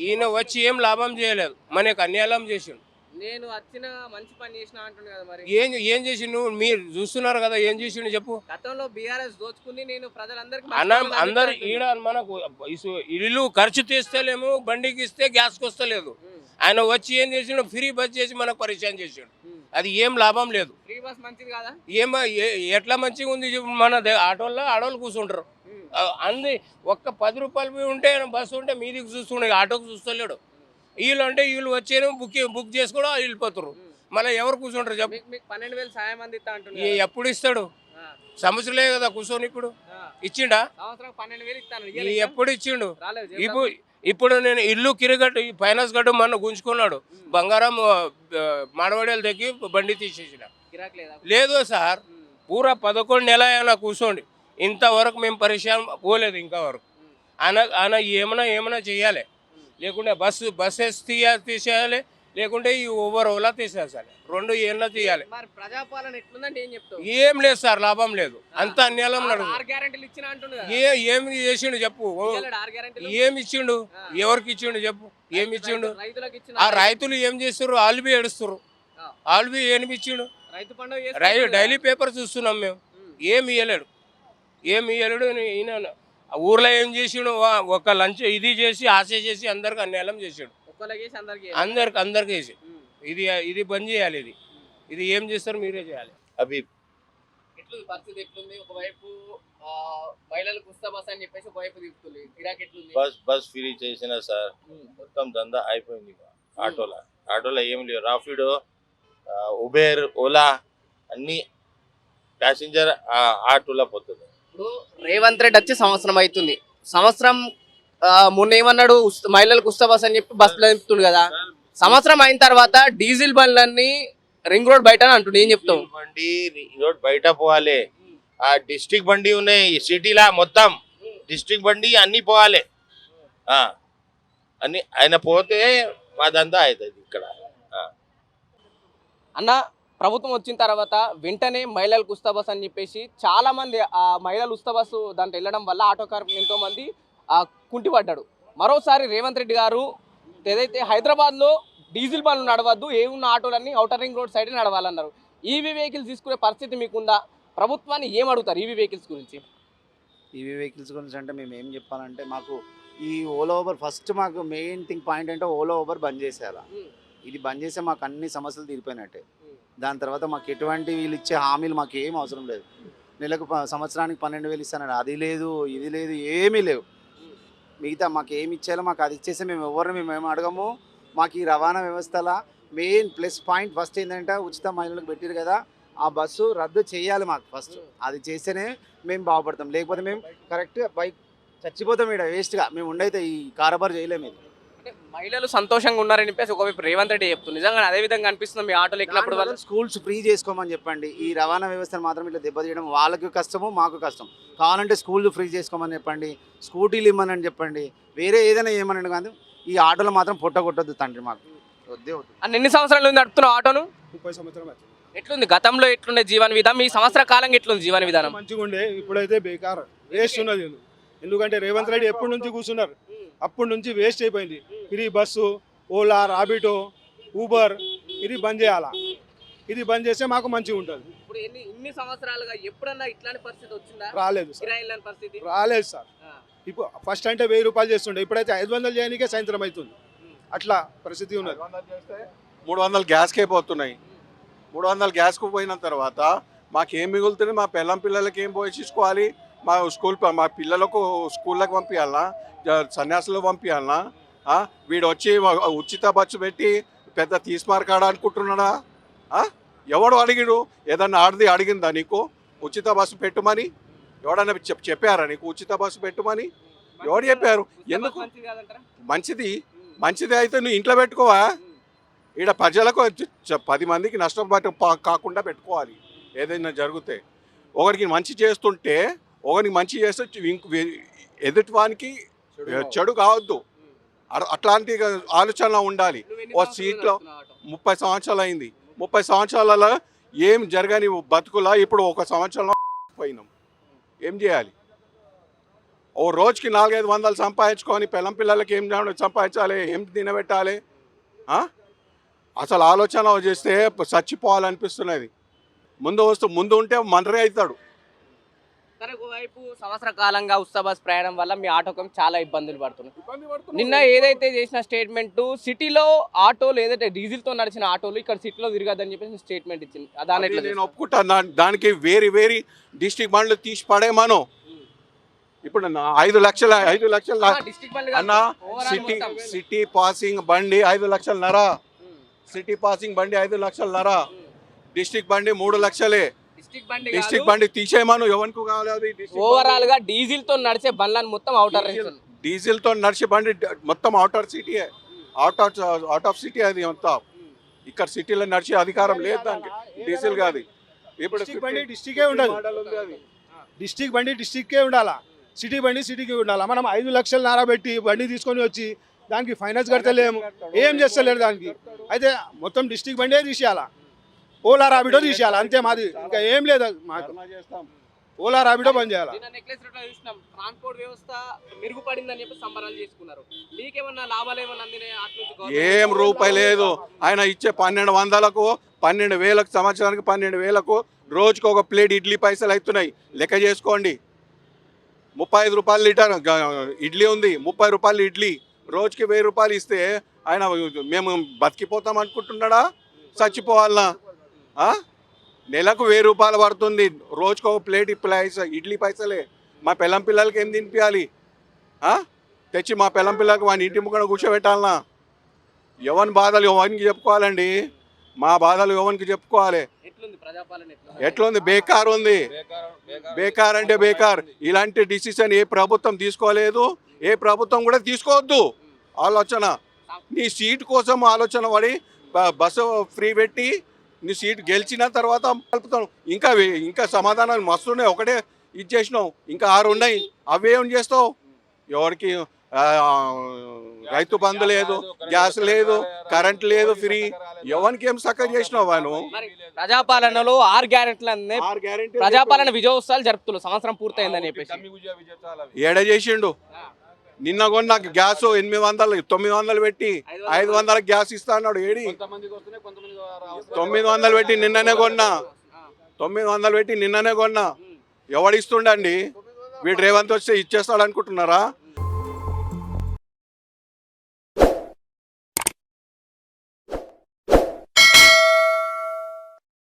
ఈయన వచ్చి ఏం లాభం చేయలేదు. మనకు అన్యాయం చేసిండు. నేను వచ్చిన మంచి పని చేసిన అంటుండు కదా మరి. ఏం ఏం చేసి నువ్వు మీరు చూస్తున్నారు కదా ఏం చేసిండు చెప్పు. గతంలో బీఆర్ఎస్ దోచుకుంది నేను ప్రజలందరికీ అన్న అందరు ఈడ మనకు ఇల్లు ఖర్చు తీస్తలేము బండికి ఇస్తే గ్యాస్కి వస్తలేదు ఆయన వచ్చి ఏం చేసిండు? ఫ్రీ బస్ చేసి మనకు పరిచయం చేసిండు. అది ఏం లాభం లేదు. ఫ్రీ బస్ మంచిది కదా? ఏం ఎట్లా మంచిగా ఉంది మన ఆటోల్లో ఆడోళ్ళు కూర్చుంటారు అంది ఒక్క పది రూపాయలు పోయి ఉంటే బస్సు ఉంటే మీదికి చూస్తుండే ఆటోకి చూస్తలేడు. వీళ్ళు అంటే వీళ్ళు వచ్చేను బుక్ బుక్ చేసి కూడా వెళ్ళిపోతారు. మళ్ళీ ఎవరు కూర్చుంటారు చెప్పు. పన్నెండు వేలు సాయం అందిస్తా కదా. ఎప్పుడు ఇస్తాడు? సమస్యలే కదా కూర్చొని ఇప్పుడు. ఇచ్చిండా? ఎప్పుడు ఇచ్చిండు? ఇప్పుడు ఇప్పుడు నేను ఇల్లు కిరగట్టు ఫైనాన్స్ గట్టు మొన్న గుంజుకున్నాడు. బంగారం మాడవాడీలు దగ్గి బండి తీసేసిన. లేదా? సార్. పూరా పదకొండు నెల అయినా కూర్చోండి. ఇంతవరకు మేము పరిచయం పోలేదు ఇంకా వరకు ఆయన ఆయన ఏమైనా ఏమైనా చేయాలి. లేకుంటే బస్సు బస్సెస్ తీయ తీసేయాలి. లేకుంటే ఈ ఓవర్ ఓలా తీసేసాలి రెండు ఏళ్ళ తీయాలి. ఏం లేదు సార్ లాభం లేదు. అంత అన్యాయం కదా. ఏ ఏమి చేసిండు చెప్పు. ఏమి ఇచ్చిండు? ఎవరికి ఇచ్చిండు చెప్పు. ఏమి ఇచ్చిండు? ఆ రైతులు ఏం చేస్తారు ఆల్బీ ఏడుస్తారు. ఆల్బీ ఏమి ఇచ్చిండు? రైతు డైలీ పేపర్ చూస్తున్నాం మేము. ఏమి ఇవ్వలేడు ఏమి ఇవ్వలేడు ఈయన ఆ ఊర్లో ఏం చేసిండు వా- ఒక లంచ్ ఇది చేసి ఆశ చేసి అందరికి అన్యాయం చేసాడు. అందరికి అందరికి అందరికి వేసి ఇది ఇది బంద్ చేయాలి ఇది. ఇది ఏం చేస్తారు మీరే చేయాలి. అవి ఎట్లుంది పరిస్థితి ఎట్లుంది? ఒకవైపు ఆ, మహిళలకు ఉస్తా బస్ అని చెప్పేసి ఒకవైపు తిప్పుతుంది గిరాక్ ఎట్లుంది? బస్ బస్ ఫ్రీ చేసిన సార్ మొత్తం దందా అయిపోయింది ఆటోలో ఆటోలో ఏం లేవు. రాఫిడో ఉబేర్ ఓలా అన్ని ప్యాసింజర్ ఆటోలో పోతుంది. రేవంత్ రెడ్డి వచ్చి సంవత్సరం అవుతుంది. సంవత్సరం మొన్న ఏమన్నాడు? మహిళలకు బస్ అని చెప్పి బస్సులో తిప్పుతుండు కదా. సంవత్సరం అయిన తర్వాత డీజిల్ బండ్లన్నీ రింగ్ రోడ్ బయట అంటుండు. ఏం చెప్తావు? బండి రోడ్ బయట పోవాలి. ఆ డిస్ట్రిక్ట్ బండి ఉన్నాయి. సిటీలా మొత్తం డిస్ట్రిక్ట్ బండి అన్ని పోవాలి. ఆ, అన్ని ఆయన పోతే మా దందా అవుతుంది ఇక్కడ. అన్న ప్రభుత్వం వచ్చిన తర్వాత వెంటనే మహిళలకు ఉస్తా బస్ అని చెప్పేసి చాలా మంది ఆ మహిళలు ఉస్తా బస్సు దాంట్లో వెళ్ళడం వల్ల ఆటో కార్మికులు ఎంతో మంది ఆ కుంటిపడ్డాడు మరోసారి రేవంత్ రెడ్డి గారు ఏదైతే హైదరాబాద్లో డీజిల్ బండ్లు నడవద్దు ఏ ఉన్న ఆటోలన్నీ ఔటర్ రింగ్ రోడ్ సైడ్ నడవాలన్నారు. ఈవీ వెహికల్స్ తీసుకునే పరిస్థితి మీకుందా? ప్రభుత్వాన్ని ఏం అడుగుతారు ఈవీ వెహికల్స్ గురించి? ఈవీ వెహికల్స్ గురించి అంటే మేము ఏం చెప్పాలంటే మాకు ఈ ఓలా ఓబర్ ఫస్ట్ మాకు మెయిన్ థింగ్ పాయింట్ అంటే ఓలా ఓబర్ బంద్ చేసేయాలి. ఇది బంద్ చేస్తే మాకు అన్ని సమస్యలు తీరిపోయినట్టే. దాని తర్వాత మాకు ఎటువంటి వీళ్ళు ఇచ్చే హామీలు మాకు ఏం అవసరం లేదు. నెలకు ప- సంవత్సరానికి పన్నెండు వేలు ఇస్తానండి అది లేదు ఇది లేదు ఏమీ లేవు. మిగతా మాకు ఏమి ఇచ్చేయాలో మాకు అది ఇచ్చేస్తే మేము ఎవరిని మేము ఏమి అడగము. మాకు ఈ రవాణా వ్యవస్థల మెయిన్ ప్లస్ పాయింట్ ఫస్ట్ ఏంటంటే ఉచిత మహిళలకు పెట్టారు కదా ఆ బస్సు రద్దు చేయాలి మాకు ఫస్ట్. అది చేస్తేనే మేము బాగుపడతాం. లేకపోతే మేము కరెక్ట్గా బైక్ చచ్చిపోతాం ఇక్కడ వేస్ట్గా. మేము ఉండైతే ఈ కారబారు చేయలేము ఇది మహిళలు సంతోషంగా ఉన్నారని చెప్పేసి ఒకవైపు రేవంత్ రెడ్డి చెప్తుంది నిజంగా అదే విధంగా అనిపిస్తుంది మీ ఆటోలు ఎక్కినప్పుడు వల్ల స్కూల్స్ ఫ్రీ చేసుకోమని చెప్పండి. ఈ రవాణా వ్యవస్థను మాత్రం ఇట్లా దెబ్బతీయడం వాళ్ళకి కష్టము మాకు కష్టం. కావాలంటే స్కూల్ ఫ్రీ చేసుకోమని చెప్పండి స్కూటీలు ఇమ్మని చెప్పండి వేరే ఏదైనా ఏమనండి కానీ ఈ ఆటోలో మాత్రం పొట్ట కొట్టొద్దు తండ్రి మాకు. వద్దే వద్దు. అన్న ఎన్ని సంవత్సరాల నుంచి నడుపుతున్నావు ఆటోను? ముప్పై సంవత్సరం. ఎట్లుంది? గతంలో ఎట్లుండే జీవన విధానం? మీ సంవత్సర కాలంగా ఎట్లుంది జీవన విధానం? మంచిగా ఉండే ఇప్పుడైతే బేకార్. వేస్ట్ ఉన్నది. ఎందుకంటే రేవంత్ రెడ్డి ఎప్పటి నుంచి కూర్చున్నారు? అప్పటి నుంచి వేస్ట్ అయిపోయింది. ఇది బస్సు ఓలా రాబిటో ఊబర్ ఇది బంద్ చేయాలా? ఇది బంద్ చేస్తే మాకు మంచిగా ఉంటుంది. ఇప్పుడు ఎన్ని ఇన్ని సంవత్సరాలుగా ఎప్పుడన్నా ఇట్లాంటి పరిస్థితి వచ్చిందా? రాలేదు సార్. పరిస్థితి? రాలేదు సార్. ఇప్పుడు ఫస్ట్ అంటే వెయ్యి రూపాయలు చేస్తుండే. ఇప్పుడైతే ఐదు వందలు చేయడానికే సాయంత్రం అవుతుంది. అట్లా పరిస్థితి ఉన్నది. మూడు వందలు గ్యాస్కే పోతున్నాయి. మూడు వందలు గ్యాస్కు పోయిన తర్వాత మాకేం మిగులుతుంది? మా పిల్లం పిల్లలకి ఏం పోషించుకోవాలి మా స్కూల్ మా పిల్లలకు స్కూళ్ళకి పంపించాలనా జ- సన్యాసులకు పంపించాలనా? వీడు వచ్చి ఉచిత బస్సు పెట్టి పెద్ద తీసుమార్కాడ అనుకుంటున్నాడా? ఎవడు అడిగిడు? ఏదన్నా ఆడది అడిగిందా నీకు? ఉచిత బస్సు పెట్టుమని? ఎవడన్నా చెప్ చెప్పారా నీకు ఉచిత బస్సు పెట్టుమని? ఎవరు చెప్పారు? ఎందుకు? మంచిది మంచిది. అయితే నువ్వు ఇంట్లో పెట్టుకోవా? ఈడ ప్రజలకు పది మందికి నష్టం కాకుండా పెట్టుకోవాలి. ఏదైనా జరిగితే. ఒకరికి మంచి చేస్తుంటే ఒకరికి మంచి చేస్తే ఇంక వే- ఎదుటి వానికి చెడు కావద్దు. అట్లాంటి ఆలోచన ఉండాలి. ఓ సీట్లో? ముప్పై సంవత్సరాలు అయింది. ముప్పై సంవత్సరాలలో ఏం జరగని బతుకులా ఇప్పుడు ఒక సంవత్సరంలో పోయినాం. ఏం చేయాలి? ఓ రోజుకి నాలుగైదు వందలు సంపాదించుకొని పిల్లం పిల్లలకి ఏం సంపాదించాలి? ఏం తినబెట్టాలి? అసలు ఆలోచన చేస్తే చచ్చిపోవాలనిపిస్తున్నది ముందు వస్తూ ముందు ఉంటే మంత్రి అవుతాడు. సరే ఒకవైపు సంవత్సర కాలంగా ఉత్సవ బస్ ప్రయాణం వల్ల మీ ఆటోకం చాలా ఇబ్బందులు పడుతున్నాయి. నిన్న ఏదైతే చేసిన స్టేట్మెంట్ సిటీలో ఆటోలు ఏదైతే డీజిల్తో నడిచిన ఆటోలు ఇక్కడ సిటీలో తిరగదని చెప్పేసి స్టేట్మెంట్ ఇచ్చింది. దాని నేను ఒప్పుకుంటా దానికి వేరి వేరి డిస్టిక్ బండ్లు తీసి పడేమను ఇప్పుడు ఐదు లక్షల ఐదు లక్షల డిస్ట్రిక్ట్ బండి అన్న సిటీ సిటీ పాసింగ్ బండి ఐదు లక్షల నర. సిటీ పాసింగ్ బండి ఐదు లక్షల నర. డిస్టిక్ బండి మూడు లక్షలే. డిస్ట్రిక్ట్ డిస్టిక్ బండి తీసేయమను ఎవరికి కావాలి ఓవరాల్గా డీజిల్తో నడిచే బండ్లను మొత్తం అవుటర్ డీజిల్ డీజిల్తో నడిచే బండి మొత్తం outer city out of out of city అది మొత్తం. ఇక్కడ సిటీలో నడిచే అధికారం లేదు దానికి. డీజిల్ కాదు. ఇప్పుడు డిస్టిక్ బండి డిస్టికే ఉండదు. డిస్టిక్ బండి డిస్టిక్కే ఉండాలా? సిటీ బండి సిటీకి ఉండాలా? మనం ఐదు లక్షలు నారా పెట్టి బండి తీసుకొని వచ్చి దానికి ఫైనాన్స్ కడతలేము. ఏం చేస్తలేరు దానికి? అయితే మొత్తం డిస్టిక్ బండే తీసేయాలా? ఓలా రాబిడో తీసేయాలి అంతే మాది. ఇంకా ఏం లేదు మాకు. ఓలా రాబిడో బంద్ చేయాలా? నిన్న నెక్లెస్ రోడ్లో చూసినాం. ట్రాన్స్పోర్ట్ వ్యవస్థ మెరుగుపడిందని చెప్పి సంబరాలు చేసుకున్నారు. మీకేమన్నా లాభాలు ఏమన్నా అందినాయి? అటు నుంచి government? ఏం రూపాయి లేదు. ఆయన ఇచ్చే పన్నెండు వందలకు పన్నెండు వేలకు సంవత్సరానికి పన్నెండు వేలకు రోజుకు ఒక ప్లేట్ ఇడ్లీ పైసలు అవుతున్నాయి. లెక్క చేసుకోండి. ముప్పై ఐదు రూపాయలు లీటర్ ఇడ్లీ ఉంది. ముప్పై రూపాయలు ఇడ్లీ. రోజుకి వెయ్యి రూపాయలు ఇస్తే ఆయన మేము బతికిపోతాం అనుకుంటున్నాడా? చచ్చిపోవాలనా? నెలకు వెయ్యి రూపాయలు పడుతుంది. రోజుకు ఒక ప్లేట్ పైస ఇడ్లీ పైసలే. మా పిల్లం పిల్లలకి ఏం తినిపించాలి ఆ? తెచ్చి మా పిల్లం పిల్లలకు వాని ఇంటి ముక్కన కూర్చోబెట్టాలనా? ఎవరి బాధలు ఎవరికి చెప్పుకోవాలండి. మా బాధలు ఎవరికి చెప్పుకోవాలి. ఎట్లుంది బేకార్ ఉంది. బేకార్ అంటే బేకార్. ఇలాంటి డిసిషన్ ఏ ప్రభుత్వం తీసుకోలేదు. ఏ ప్రభుత్వం కూడా తీసుకోవద్దు. ఆలోచన. నీ సీట్ కోసం ఆలోచన పడి బస్సు ఫ్రీ పెట్టి నీ సీట్ గెలిచిన తర్వాత కలుపుతాం. ఇంకా ఇంకా సమాధానాలు మస్తు ఉన్నాయి ఒకటే ఇచ్చేసినావు ఇంకా ఆరు ఉన్నాయి అవి ఏం చేస్తావు? ఎవరికి రైతు బంధు లేదు గ్యాస్ లేదు కరెంట్ లేదు ఫ్రీ. ఎవరికి ఏం సక్క చేసినావు వాళ్ళు? ప్రజాపాలనలో ఆరు గ్యారెంట్లు ప్రజాపాలన విజయోత్సవాలు జరుపుతున్నారు. సంవత్సరం పూర్తయిందని చెప్పేసి. ఏడ చేసిండు? నిన్న కొన్న గ్యాస్ ఎనిమిది వందలు తొమ్మిది వందలు పెట్టి ఐదు వందల గ్యాస్ ఇస్తా అన్నాడు ఏడి? తొమ్మిది వందలు పెట్టి నిన్ననే కొన్నా. తొమ్మిది వందలు పెట్టి నిన్ననే కొన్నా. ఎవడిస్తుండండి వీడు రేవంత్ వస్తే ఇచ్చేస్తాడు అనుకుంటున్నారా?